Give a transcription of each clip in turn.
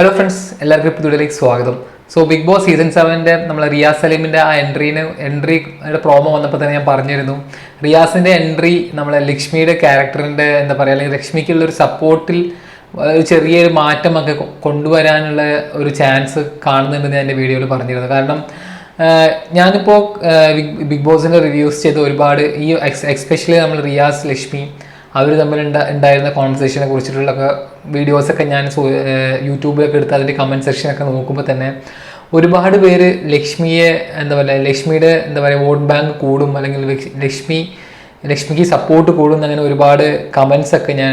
Hello friends എല്ലാവർക്കും ഇതിലേക്ക് സ്വാഗതം. സോ ബിഗ് ബോസ് സീസൺ സെവന്റെ നമ്മൾ റിയാസ് സലീമിന്റെ ആ എൻട്രീന് എൻട്രി പ്രോമോ വന്നപ്പോൾ തന്നെ ഞാൻ പറഞ്ഞിരുന്നു. റിയാസിന്റെ എൻട്രി നമ്മളെ ലക്ഷ്മിയുടെ ക്യാരക്ടറിന്റെ എന്താ പറയുക അല്ലെങ്കിൽ ലക്ഷ്മിക്കുള്ള ഒരു സപ്പോർട്ടിൽ ഒരു ചെറിയൊരു മാറ്റമൊക്കെ കൊണ്ടുവരാനുള്ള ഒരു ചാൻസ് കാണുന്നുണ്ടെന്ന് ഞാൻ എന്റെ വീഡിയോയിൽ പറഞ്ഞിരുന്നു. കാരണം ഞാനിപ്പോൾ ബിഗ് ബിഗ് ബോസിന്റെ റിവ്യൂസ് ചെയ്ത് ഒരുപാട് ഈ എക്സ്പെഷ്യലി നമ്മൾ റിയാസ് ലക്ഷ്മി അവർ തമ്മിൽ ഉണ്ടാ- ഉണ്ടായിരുന്ന കോൺവെർസേഷനെ കുറിച്ചിട്ടുള്ള വീഡിയോസൊക്കെ ഞാൻ യൂട്യൂബിലൊക്കെ എടുത്ത് അതിന്റെ കമന്റ് സെക്ഷനൊക്കെ നോക്കുമ്പോൾ തന്നെ ഒരുപാട് പേര് ലക്ഷ്മിയെ എന്താ പറയുക ലക്ഷ്മിയുടെ എന്താ പറയുക വോട്ട് ബാങ്ക് കൂടും അല്ലെങ്കിൽ ലക്ഷ്മി ലക്ഷ്മിക്ക് സപ്പോർട്ട് കൂടും എന്നങ്ങനെ ഒരുപാട് കമൻസൊക്കെ ഞാൻ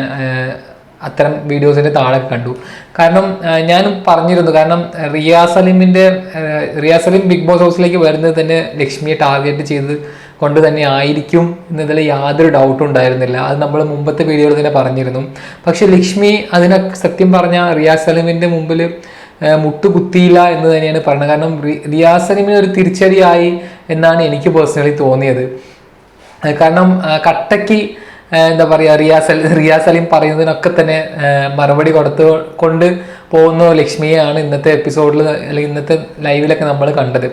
അത്തരം വീഡിയോസിന്റെ താഴെ കണ്ടു. കാരണം ഞാൻ പറഞ്ഞിരുന്നു കാരണം ഏഹ്, റിയാസ് അലീമിന്റെ ഏഹ്, റിയാസ് അലീം ബിഗ് ബോസ് ഹൗസിലേക്ക് വരുന്നത് തന്നെ ലക്ഷ്മിയെ ടാർഗറ്റ് ചെയ്ത് കൊണ്ട് തന്നെ ആയിരിക്കും എന്നതിൽ യാതൊരു ഡൗട്ടും ഉണ്ടായിരുന്നില്ല. അത് നമ്മൾ മുമ്പത്തെ വീഡിയോയിൽ തന്നെ പറഞ്ഞിരുന്നു. പക്ഷെ ലക്ഷ്മി അതിനെ സത്യം പറഞ്ഞ റിയാസ് സലീമിന്റെ മുമ്പിൽ മുട്ടുകുത്തിയില്ല എന്ന് തന്നെയാണ് പറയുന്നത് കാരണം റിയാസ് സലീമിന് ഒരു തിരിച്ചടിയായി എന്നാണ് എനിക്ക് പേഴ്സണലി തോന്നിയത്. കാരണം കട്ടയ്ക്ക് എന്താ പറയുക റിയാസ് റിയാസ് അലീം പറയുന്നതിനൊക്കെ തന്നെ മറുപടി കൊടുത്ത് കൊണ്ട് പോകുന്ന ലക്ഷ്മിയെയാണ് ഇന്നത്തെ എപ്പിസോഡിൽ അല്ലെങ്കിൽ ഇന്നത്തെ ലൈവിലൊക്കെ നമ്മൾ കണ്ടത്.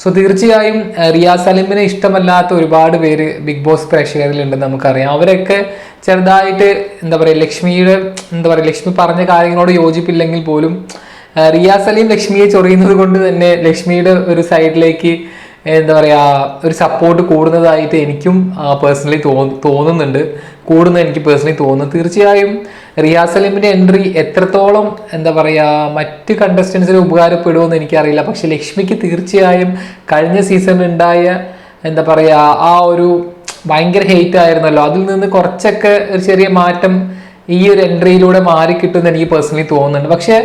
സോ തീർച്ചയായും റിയാസ് അലീമിനെ ഇഷ്ടമല്ലാത്ത ഒരുപാട് പേര് ബിഗ് ബോസ് പ്രേക്ഷകരിലുണ്ടെന്ന് നമുക്കറിയാം. അവരൊക്കെ ചെറുതായിട്ട് എന്താ പറയുക ലക്ഷ്മിയുടെ എന്താ പറയുക ലക്ഷ്മി പറഞ്ഞ കാര്യങ്ങളോട് യോജിപ്പില്ലെങ്കിൽ പോലും റിയാസ് അലീം ലക്ഷ്മിയെ ചൊറിയുന്നത് കൊണ്ട് തന്നെ ലക്ഷ്മിയുടെ ഒരു സൈഡിലേക്ക് എന്താ പറയുക ഒരു സപ്പോർട്ട് കൂടുന്നതായിട്ട് എനിക്കും പേഴ്സണലി തോന്നുന്നുണ്ട്. കൂടുന്ന എനിക്ക് പേഴ്സണലി തോന്നുന്നു. തീർച്ചയായും റിയാസ് അലീമിന്റെ എൻട്രി എത്രത്തോളം എന്താ പറയുക മറ്റ് കണ്ടസ്റ്റൻസിന് ഉപകാരപ്പെടുമെന്ന് എനിക്കറിയില്ല. പക്ഷെ ലക്ഷ്മിക്ക് തീർച്ചയായും കഴിഞ്ഞ സീസണിൽ ഉണ്ടായ എന്താ പറയുക ആ ഒരു ഭയങ്കര ഹെയ്റ്റ് ആയിരുന്നല്ലോ. അതിൽ നിന്ന് കുറച്ചൊക്കെ ഒരു ചെറിയ മാറ്റം ഈ ഒരു എൻട്രിയിലൂടെ മാറി കിട്ടുമെന്ന് എനിക്ക് പേഴ്സണലി തോന്നുന്നുണ്ട്. പക്ഷേ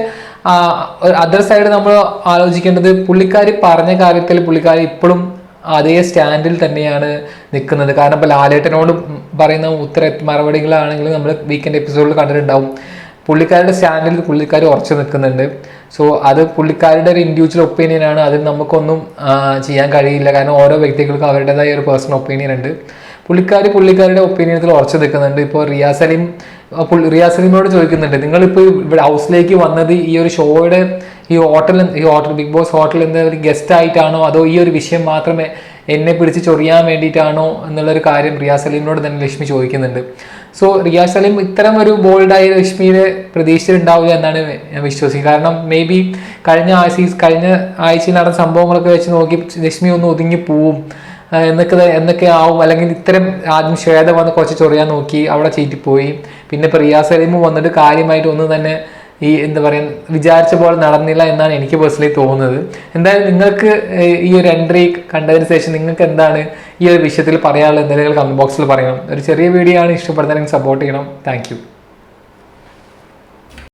അതർ സൈഡ് നമ്മൾ ആലോചിക്കേണ്ടത് പുള്ളിക്കാരി പറഞ്ഞ കാര്യത്തിൽ പുള്ളിക്കാരി ഇപ്പോഴും അതേ സ്റ്റാൻഡിൽ തന്നെയാണ് നിൽക്കുന്നത്. കാരണം ഇപ്പോൾ ലാലേട്ടനോട് പറയുന്ന ഉത്തര മറുപടികളാണെങ്കിലും നമ്മൾ വീക്കെൻഡ് എപ്പിസോഡിൽ കണ്ടിട്ടുണ്ടാവും. പുള്ളിക്കാരുടെ സ്റ്റാൻഡിൽ പുള്ളിക്കാർ ഉറച്ചു നിൽക്കുന്നുണ്ട്. സോ അത് പുള്ളിക്കാരുടെ ഒരു ഇൻഡിവിജ്വൽ ഒപ്പീനിയൻ ആണ്. അതിൽ നമുക്കൊന്നും ചെയ്യാൻ കഴിയില്ല. കാരണം ഓരോ വ്യക്തികൾക്കും അവരുടേതായ ഒരു പേഴ്സണൽ ഒപ്പീനിയൻ ഉണ്ട്. പുള്ളിക്കാർ പുള്ളിക്കാരുടെ ഒപ്പീനിയനത്തിൽ ഉറച്ചു നിൽക്കുന്നുണ്ട്. ഇപ്പോൾ റിയാസ് സലീം പുള്ളി- റിയാസ് സലീമിനോട് ചോദിക്കുന്നുണ്ട് നിങ്ങളിപ്പോൾ ഇവിടെ ഹൗസിലേക്ക് വന്നത് ഈ ഒരു ഷോയുടെ ഈ ഹോട്ടൽ ഈ ഹോട്ടൽ ബിഗ് ബോസ് ഹോട്ടൽ എന്ന ഒരു ഗസ്റ്റ് ആയിട്ടാണോ? അതോ ഈ ഒരു വിഷയം മാത്രമേ എന്നെ പിടിച്ച് ചൊറിയാൻ വേണ്ടിയിട്ടാണോ? എന്നുള്ളൊരു കാര്യം റിയാസ് സലീമിനോട് തന്നെ ലക്ഷ്മി ചോദിക്കുന്നുണ്ട്. സോ റിയാസ് സലീം ഇത്തരം ഒരു ബോൾഡായ ലക്ഷ്മിയുടെ പ്രതീക്ഷിച്ചിട്ടുണ്ടാവില്ല എന്നാണ് ഞാൻ വിശ്വസിക്കുന്നത്. കാരണം മേ ബി കഴിഞ്ഞ ആഴ്ച കഴിഞ്ഞ ആഴ്ചയിൽ നടന്ന സംഭവങ്ങളൊക്കെ വെച്ച് നോക്കി ലക്ഷ്മി ഒന്ന് ഒതുങ്ങി പോവും. എന്നൊക്കെ എന്നൊക്കെ ആവും. അല്ലെങ്കിൽ ഇത്തരം ആദ്യം ശ്വേത വന്ന് കുറച്ച് ചൊറിയാൻ നോക്കി അവിടെ ചീറ്റിപ്പോയി. പിന്നെ ഇപ്പോൾ റിയാസ് വന്നിട്ട് കാര്യമായിട്ട് ഒന്നും തന്നെ ഈ എന്താ പറയുക വിചാരിച്ച പോലെ നടന്നില്ല എന്നാണ് എനിക്ക് പേഴ്സണലി തോന്നുന്നത്. എന്തായാലും നിങ്ങൾക്ക് ഈ ഒരു എൻട്രി കണ്ടതിന് ശേഷം നിങ്ങൾക്ക് എന്താണ് ഈ ഒരു വിഷയത്തിൽ പറയാനുള്ളത് എന്തെങ്കിലും കമന്റ് ബോക്സിൽ പറയണം. ഒരു ചെറിയ വീഡിയോ ആണ്. ഇഷ്ടപ്പെടുന്നതെങ്കിൽ സപ്പോർട്ട് ചെയ്യണം. താങ്ക്